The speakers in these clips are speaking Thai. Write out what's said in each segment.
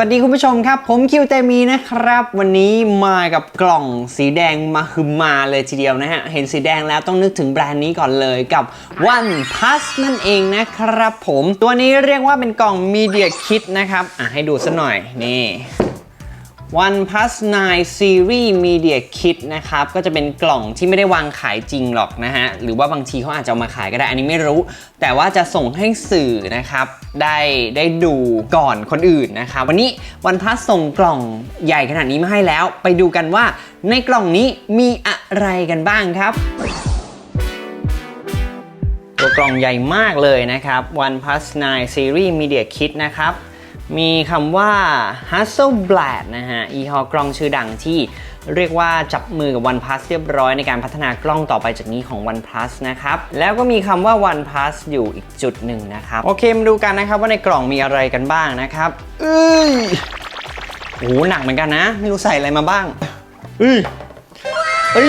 วัสดีคุณผู้ชมครับ ผมคิวเตมีนะครับ วันนี้มากับกล่องสีแดงมาคือมาเลยทีเดียวนะฮะ เห็นสีแดงแล้วต้องนึกถึงแบรนด์นี้ก่อนเลยกับ One Plus นั่นเองนะครับผมตัวนี้เรียกว่าเป็นกล่อง Media Kit นะครับ อะให้ดูสักหน่อยนี่ One Plus 9 Series Media Kit นะครับ ก็จะเป็นกล่องที่ไม่ได้วางขายจริงหรอกนะฮะ หรือว่าบางทีเขาอาจจะามาขายก็ได้ อันนี้ไม่รู้ แต่ว่าจะส่งให้สื่อนะครับ ได้ได้ดูก่อนคนอื่นนะครับ วันนี้ One Plus ส่งกล่องใหญ่ขนาดนี้มาให้แล้ว ไปดูกันว่าในกล่องนี้มีอะไรกันบ้างครับตัวกล่องใหญ่มากเลยนะครับ One Plus 9 Series Media Kit นะครับ มีคำว่า Hasselblad นะฮะอีฮอกล้องชื่อดังที่เรียกว่าจับมือกับ OnePlus เรียบร้อยในการพัฒนากล้องต่อไปจากนี้ของ OnePlus นะครับ แล้วก็มีคำว่า OnePlus อยู่อีกจุดหนึ่งนะครับ โอเค มาดูกันนะครับว่าในกล่องมีอะไรกันบ้างนะครับเอ้ยโอ้โหหนักเหมือนกันนะ ไม่รู้ใส่อะไรมาบ้างเอ้ยเอ้ย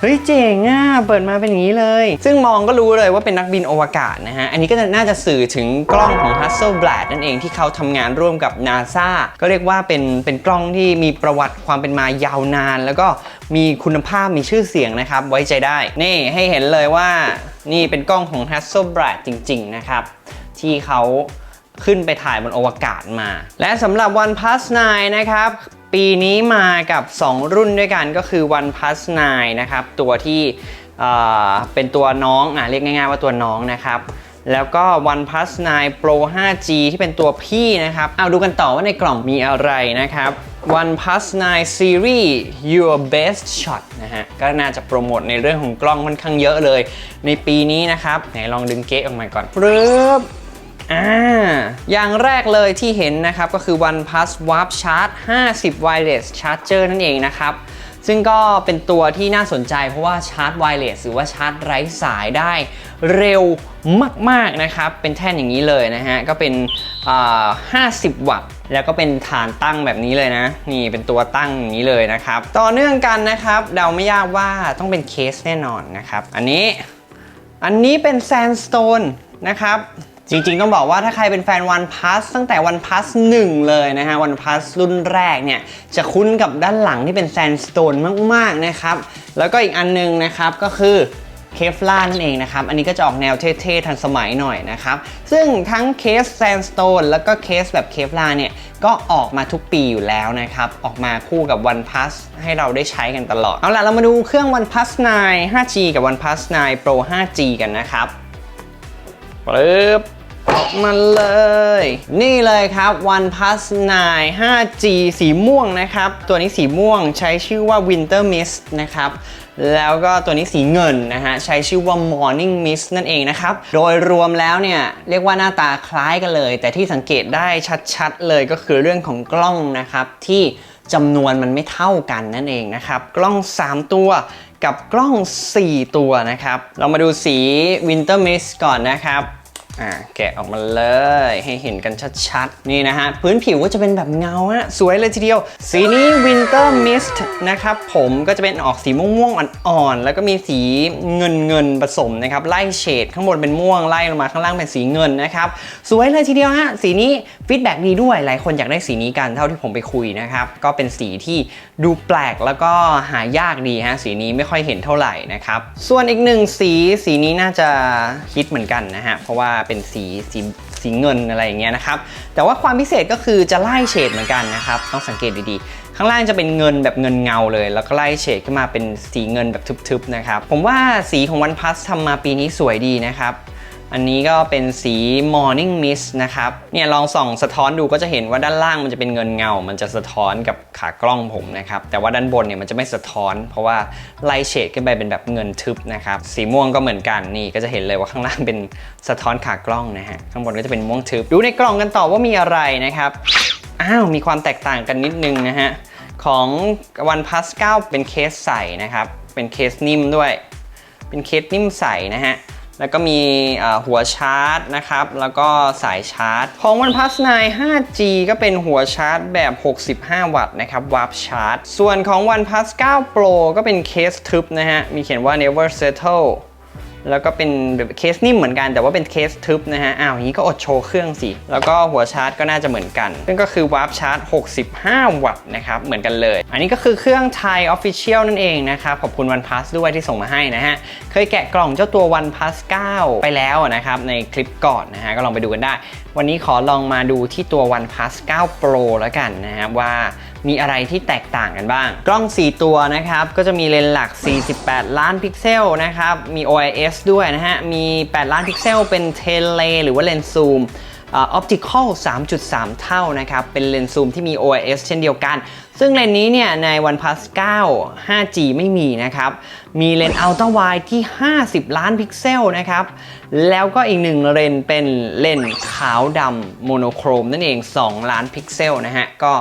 เฮ้ยเจ๋งอะเปิดมาเป็นอย่างนี้เลย ซึ่งมองก็รู้เลยว่าเป็นนักบินอวกาศนะฮะ อันนี้ก็น่าจะสื่อถึงกล้องของ Hasselblad นั่นเองที่เขาทำงานร่วมกับ NASA ก็เรียกว่าเป็นเป็นกล้องที่มีประวัติความเป็นมายาวนาน แล้วก็มีคุณภาพมีชื่อเสียงนะครับ ไว้ใจได้ นี่ให้เห็นเลยว่านี่เป็นกล้องของ Hasselblad จริง ๆ นะครับ ที่เขาขึ้นไปถ่ายบนอวกาศมา และสำหรับ One Plus 9 นะครับ ปีนี้มากับ 2 รุ่นด้วยกันก็คือ One Plus 9 นะครับ ตัวที่เป็นตัวน้องอะเรียกง่ายๆว่าตัวน้องนะครับ แล้วก็ One Plus 9 Pro 5G ที่เป็นตัวพี่นะครับ เอาดูกันต่อว่าในกล่องมีอะไรนะครับ One Plus 9 Series Your Best Shot นะฮะ ก็น่าจะโปรโมทในเรื่องของกล้องค่อนข้างเยอะเลย ในปีนี้นะครับ ไหนลองดึงเก๊ออกมาก่อนปึ๊บ อ่าอย่างแรกเลยที่เห็นนะครับก็คือ OnePlus Warp Charge 50 Wireless Charger นั่นเองนะครับซึ่งก็เป็นตัวที่น่าสนใจเพราะว่าชาร์จไวเลสหรือว่าชาร์จไร้สายได้เร็วมากๆนะครับ เป็นแท่นอย่างนี้เลยนะฮะ ก็เป็นอ่า50 วัตต์ แล้วก็เป็นฐานตั้งแบบนี้เลยนะ นี่เป็นตัวตั้งอย่างนี้เลยนะครับ ต่อเนื่องกันนะครับ เดาไม่ยากว่าต้องเป็นเคสแน่นอนนะครับ อันนี้ อันนี้เป็น Sandstone นะครับ จริงๆ ต้องบอกว่าถ้าใครเป็นแฟน One Plus ตั้งแต่ One Plus 1เลยนะฮะ One Plus รุ่นแรกเนี่ย จะคุ้นกับด้านหลังที่เป็น Sandstone มากๆนะครับ แล้วก็อีกอันนึงนะครับก็คือเคฟลานั่นเองนะครับ อันนี้ก็จะออกแนวเท่ๆ ทันสมัยหน่อยนะครับ ซึ่งทั้งเคส Sandstone แล้วก็เคสแบบเคฟลาเนี่ย ก็ออกมาทุกปีอยู่แล้วนะครับ ออกมาคู่กับ One Plus ให้เราได้ใช้กันตลอด เอาล่ะ เรามาดูเครื่อง One Plus 9 5G กับ One Plus 9 Pro 5G กันนะครับ ปึ๊บออกมาเลย นี่เลยครับ One Plus 9 5G สีม่วงนะครับ ตัวนี้สีม่วงใช้ชื่อว่า Winter Mist นะครับ แล้วก็ตัวนี้สีเงินนะฮะ ใช้ชื่อว่า Morning Mist นั่นเองนะครับ โดยรวมแล้วเนี่ย เรียกว่าหน้าตาคล้ายกันเลย แต่ที่สังเกตได้ชัดๆเลยก็คือเรื่องของกล้องนะครับที่ จำนวนมันไม่เท่ากันนั่นเองนะครับ กล้อง 3 ตัวกับกล้อง 4 ตัวนะครับ เรามาดูสี Winter Mist ก่อนนะครับ อ่าแกะออกมาเลยให้เห็นกันชัดๆ นี่นะฮะ พื้นผิวก็จะเป็นแบบเงาฮะสวยเลยทีเดียว สีนี้ Winter Mist นะครับผมก็จะเป็นออกสีม่วงๆ อ่อนๆ แล้วก็มีสีเงินเงินๆผสมนะครับ ไล่เฉดข้างบนเป็นม่วงไล่ลงมาข้างล่างเป็นสีเงินนะครับ สวยเลยทีเดียวฮะ สีนี้ฟีดแบ็กดีด้วยหลายคนอยากได้สีนี้กันเท่าที่ผมไปคุยนะครับก็เป็นสีที่ดูแปลกแล้วก็หายากดีฮะสีนี้ไม่ค่อยเห็นเท่าไหร่นะครับส่วนอีกหนึ่งสีสีนี้น่าจะฮิตเหมือนกันนะฮะเพราะว่าเป็นสีสีสีเงินอะไรอย่างเงี้ยนะครับ แต่ว่าความพิเศษก็คือจะไล่เฉดเหมือนกันนะครับ ต้องสังเกตดีๆ ข้างล่างจะเป็นเงินแบบเงินเงาเลย แล้วก็ไล่เฉดขึ้นมาเป็นสีเงินแบบทึบๆนะครับ ผมว่าสีของวันพัสทำมาปีนี้สวยดีนะครับ อันนี้ก็เป็นสี Morning Mist นะครับ เนี่ยลองส่องสะท้อนดูก็จะเห็นว่าด้านล่างมันจะเป็นเงินเงา มันจะสะท้อนกับขากล้องผมนะครับ แต่ว่าด้านบนเนี่ยมันจะไม่สะท้อน เพราะว่าไล่เฉดขึ้นไปเป็นแบบเงินทึบนะครับ สีม่วงก็เหมือนกัน นี่ก็จะเห็นเลยว่าข้างล่างเป็นสะท้อนขากล้องนะฮะ ข้างบนก็จะเป็นม่วงทึบ ดูในกล่องกันต่อว่ามีอะไรนะครับ อ้าว มีความแตกต่างกันนิดนึงนะฮะ ของ One Plus 9เป็นเคสใสนะครับ เป็นเคสนิ่มด้วย เป็นเคสนิ่มใสนะฮะ แล้วก็มีหัวชาร์จนะครับ แล้วก็สายชาร์จ ของ OnePlus 9 5G ก็เป็นหัวชาร์จแบบ 65 วัตต์นะครับวัฟชาร์จ ส่วนของ OnePlus 9 Pro ก็เป็นเคสทึบนะฮะ มีเขียนว่า Never Settle แล้วก็เป็นแบบเคสนิ่มเหมือนกันแต่ว่าเป็นเคสทึบนะฮะอ้าวอย่างนี้ก็อดโชว์เครื่องสิ แล้วก็หัวชาร์จก็น่าจะเหมือนกัน ซึ่งก็คือวาร์ปชาร์จ 65 วัตต์นะครับ เหมือนกันเลย อันนี้ก็คือเครื่องไทยออฟฟิเชียลนั่นเองนะครับ ขอบคุณ OnePlus ด้วยที่ส่งมาให้นะฮะ เคยแกะกล่องเจ้าตัว OnePlus 9ไปแล้วนะครับ ในคลิปก่อนนะฮะ ก็ลองไปดูกันได้ วันนี้ขอลองมาดูที่ตัว OnePlus 9 Pro แล้วกันนะครับว่า มีอะไรที่แตกต่างกันบ้าง กล้อง 4 ตัวนะครับ ก็จะมีเลนส์หลัก 48 ล้านพิกเซลนะครับ มี OIS ด้วยนะฮะ มี 8 ล้านพิกเซล เป็นเทเลหรือว่าเลนส์ซูมออปติคอล3.3 เท่านะครับ เป็นเลนส์ซูมที่มี OIS เช่นเดียวกัน ซึ่งเลนส์นี้เนี่ยใน OnePlus 9 5G ไม่มีนะครับ มีเลนส์ Ultra Wide ที่ 50 ล้านพิกเซลนะครับ แล้วก็อีกหนึ่งเลนส์เป็นเลนส์ขาวดำโมโนโครมนั่นเอง 2 ล้านพิกเซลนะฮะ ก็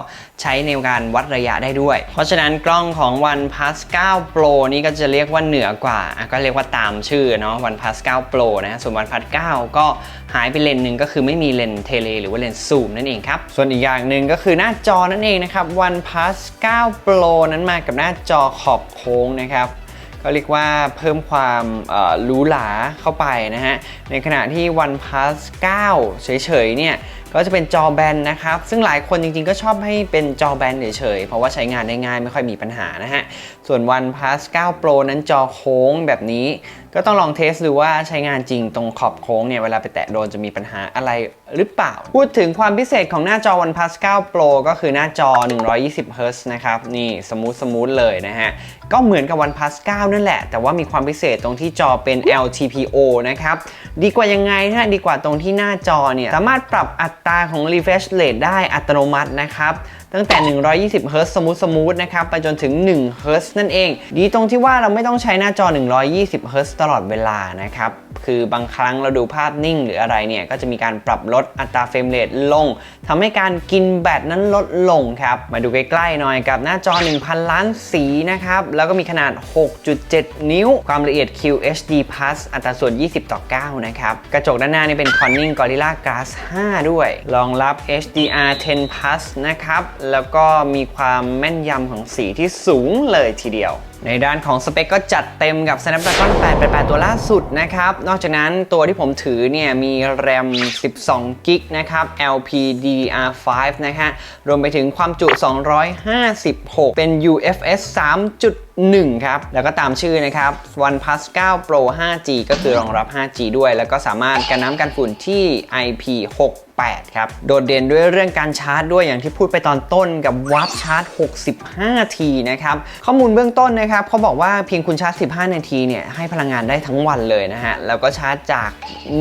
ใช้ในการวัดระยะได้ด้วย เพราะฉะนั้นกล้องของ OnePlus 9 Pro นี่ก็จะเรียกว่าเหนือกว่า ก็เรียกว่าตามชื่อเนาะ OnePlus 9 Pro นะฮะส่วน OnePlus 9 ก็หายไปเลนส์หนึ่งก็คือไม่มีเลนส์เทเลหรือว่าเลนส์ซูมนั่นเองครับ ส่วนอีกอย่างหนึ่งก็คือหน้าจอนั่นเองนะครับ OnePlus Plus 9 Pro นั้นมากับหน้าจอขอบโค้งนะครับก็เรียกว่าเพิ่มความหรูหราเข้าไปนะฮะ ในขณะที่ OnePlus 9 เฉยๆเนี่ย ก็จะเป็นจอแบนนะครับ ซึ่งหลายคนจริงๆ ก็ชอบให้เป็นจอแบนเฉยๆ เพราะว่าใช้งานได้ง่ายไม่ค่อยมีปัญหานะฮะ ส่วน OnePlus 9 Pro นั้นจอโค้งแบบนี้ ก็ต้องลองเทสดูว่าใช้งานจริงตรงขอบโค้งเนี่ย เวลาไปแตะโดนจะมีปัญหาอะไรหรือเปล่า พูดถึงความพิเศษของหน้าจอ OnePlus 9 Pro ก็คือหน้าจอ 120 Hz นะครับ นี่สมูทสมูทเลยนะฮะ ก็เหมือนกับ OnePlus 9 นั่นแหละ แต่ว่ามีความพิเศษตรงที่จอเป็น LTPO นะครับ ดีกว่ายังไงนะดีกว่าตรงที่หน้าจอเนี่ยสามารถปรับอัตราของ refresh rate ได้อัตโนมัตินะครับ ตั้งแต่ 120 Hz สมูทสมูทนะครับ ไปจนถึง 1 Hz นั่นเอง ดีตรงที่ว่าเราไม่ต้องใช้หน้าจอ 120 Hz ตลอดเวลานะครับ คือบางครั้งเราดูภาพนิ่งหรืออะไรเนี่ยก็จะมีการปรับลดอัตราเฟรมเรทลงทำให้การกินแบตนั้นลดลงครับ มาดูใกล้ๆหน่อยกับหน้าจอ 1,000 ล้านสีนะครับ แล้วก็มีขนาด 6.7 นิ้ว ความละเอียด QHD Plus อัตราส่วน 20 ต่อ 9 นะครับ กระจกด้านหน้านี่เป็น Corning Gorilla Glass 5 ด้วย รองรับ HDR 10 Plus นะครับ แล้วก็มีความแม่นยำของสีที่สูงเลยทีเดียว ในด้านของสเปคก็จัดเต็มกับ Snapdragon 888 ตัวล่าสุดนะครับ นอกจากนั้นตัวที่ผมถือเนี่ยมี RAM 12 g b นะครับ LPDDR5 นะฮะ รวมไปถึงความจุ 256 เป็น UFS 3.1 ครับ แล้วก็ตามชื่อนะครับ OnePlus 9 Pro 5G ก็คือรองรับ 5G ด้วย แล้วก็สามารถกันน้ำกันฝุ่นที่ IP6 8 ครับ โดดเด่นด้วยเรื่องการชาร์จด้วยอย่างที่พูดไปตอนต้นกับวับชาร์จ 65 ทีนะครับ ข้อมูลเบื้องต้นนะครับเขาบอกว่าเพียงคุณชาร์จ 15 นาทีเนี่ยให้พลังงานได้ทั้งวันเลยนะฮะ แล้วก็ชาร์จจาก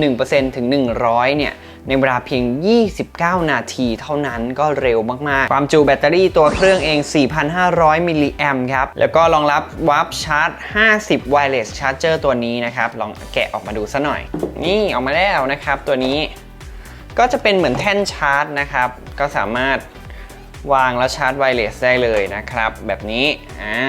1%ถึง 100 เนี่ยในเวลาเพียง 29 นาทีเท่านั้นก็เร็วมาก ๆ ความจุแบตเตอรี่ตัวเครื่องเอง 4,500 มิลลิแอมครับ แล้วก็รองรับวาร์ปชาร์จ 50 Wireless Charger ตัวนี้นะครับ ลองแกะออกมาดูซะหน่อย นี่ออกมาแล้วนะครับตัวนี้ ก็จะเป็นเหมือนแท่นชาร์จนะครับ ก็สามารถ วางแล้วชาร์จไวเลสได้เลยนะครับ แบบนี้อ่า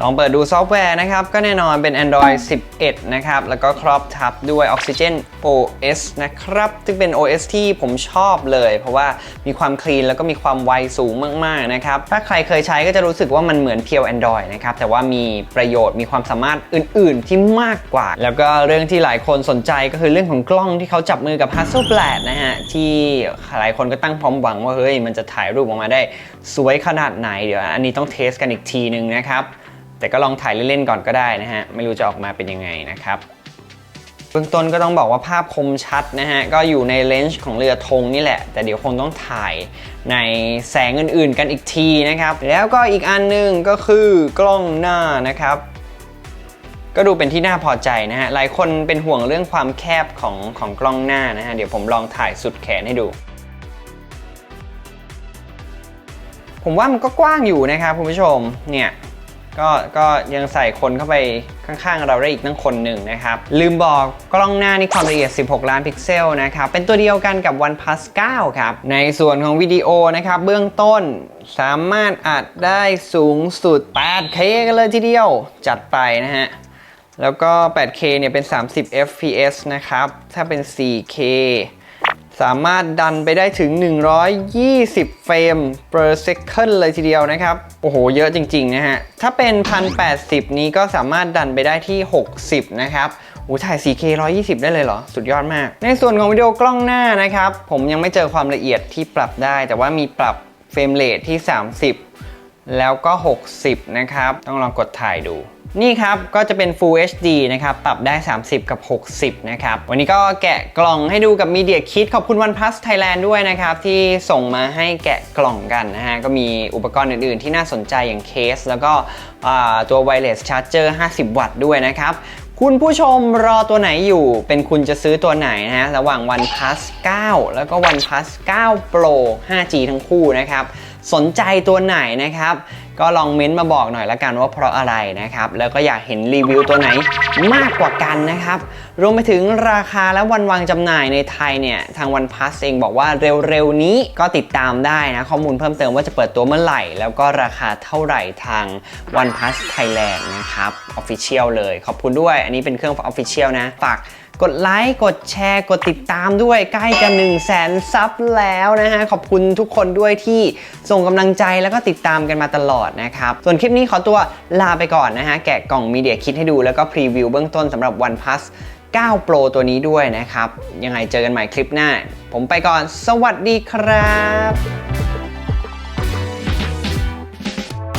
ลองเปิดดูซอฟต์แวร์นะครับ ก็แน่นอนเป็น Android 11 นะครับ แล้วก็ครอบทับด้วย Oxygen OS นะครับ ซึ่งเป็น OS ที่ผมชอบเลย เพราะว่ามีความคลีนแล้วก็มีความไวสูงมาก ๆ นะครับ ถ้าใครเคยใช้ก็จะรู้สึกว่ามันเหมือนเพียว Android นะครับ แต่ว่ามีประโยชน์มีความสามารถอื่น ๆ ที่มากกว่า แล้วก็เรื่องที่หลายคนสนใจก็คือเรื่องของกล้องที่เขาจับมือกับ Hasselblad นะฮะที่หลายคนก็ตั้งความหวังว่าเฮ้ยมันจะถ่ายรูปออกมาได้สวยขนาดไหนเดี๋ยวอันนี้ต้องเทสกันอีกทีนึงนะครับ แต่ก็ลองถ่ายเล่นๆก่อนก็ได้นะฮะ ไม่รู้จะออกมาเป็นยังไงนะครับเบื้องต้นก็ต้องบอกว่าภาพคมชัดนะฮะ ก็อยู่ในเลนส์ของเรือธงนี่แหละ แต่เดี๋ยวคงต้องถ่ายในแสงอื่นๆกันอีกทีนะครับ แล้วก็อีกอันหนึงก็คือกล้องหน้านะครับก็ดูเป็นที่น่าพอใจนะฮะ หลายคนเป็นห่วงเรื่องความแคบของของกล้องหน้านะฮะ เดี๋ยวผมลองถ่ายสุดแขนให้ดู ผมว่ามันก็กว้างอยู่นะครับคุณผู้ชมเนี่ยก็ก็ยังใส่คนเข้าไปข้างๆ เราได้อีกตั้งคนหนึ่งนะครับ ลืมบอกกล้องหน้านี่ความละเอียด 16 ล้านพิกเซลนะครับ เป็นตัวเดียวกันกับ OnePlus 9 ครับ ในส่วนของวิดีโอนะครับ เบื้องต้นสามารถอัดได้สูงสุด 8K กันเลยทีเดียวจัดไปนะฮะ แล้วก็ 8K เนี่ยเป็น 30 fps นะครับ ถ้าเป็น 4K สามารถดันไปได้ถึง 120 เฟรม per second เลยทีเดียวนะครับ โอ้โห เยอะจริง ๆ นะฮะ ถ้าเป็น 1080 นี้ก็สามารถดันไปได้ที่ 60 นะครับโอ้ถ่าย 4K 120 ได้เลยเหรอ สุดยอดมาก ในส่วนของวิดีโอกล้องหน้านะครับ ผมยังไม่เจอความละเอียดที่ปรับได้ แต่ว่ามีปรับเฟรมเรทที่ 30 แล้วก็ 60 นะครับ ต้องลองกดถ่ายดู นี่ครับก็จะเป็น Full HD นะครับปรับได้ 30 กับ 60 นะครับ วันนี้ก็แกะกล่องให้ดูกับ Media Kit ขอบคุณ OnePlus Thailand ด้วยนะครับ ที่ส่งมาให้แกะกล่องกันนะฮะ ก็มีอุปกรณ์อื่น ๆ ที่น่าสนใจอย่างเคส แล้วก็ตัว Wireless Charger 50 วัตต์ด้วยนะครับคุณผู้ชมรอตัวไหนอยู่เป็นคุณจะซื้อตัวไหนนะฮะ ระหว่าง OnePlus 9 แล้วก็ OnePlus 9 Pro 5G ทั้งคู่นะครับ สนใจตัวไหนนะครับ ก็ลองเม้นต์มาบอกหน่อยละกันว่าเพราะอะไรนะครับ แล้วก็อยากเห็นรีวิวตัวไหนมากกว่ากันนะครับ รวมไปถึงราคาและวันวางจำหน่ายในไทยเนี่ย ทาง OnePlus เองบอกว่าเร็วๆนี้ก็ติดตามได้นะ ข้อมูลเพิ่มเติมว่าจะเปิดตัวเมื่อไหร่ แล้วก็ราคาเท่าไหร่ทาง OnePlus Thailand นะครับ Official เลย ขอบคุณด้วย อันนี้เป็นเครื่อง Official นะฝาก กดไลค์ กดแชร์ กดติดตามด้วยใกล้จะ1 0 0 0 0แสนซับแล้วนะฮะ ขอบคุณทุกคนด้วยที่ส่งกำลังใจแล้วก็ติดตามกันมาตลอดนะครับ ส่วนคลิปนี้ขอตัวลาไปก่อนนะฮะ แกะกล่องมีเดียคิดให้ดูแล้วก็พรีวิวเบื้องต้นสำหรับ OnePlus 9 Pro ตัวนี้ด้วยนะครับ ยังไงเจอกันใหม่คลิปหน้า ผมไปก่อน สวัสดีครับ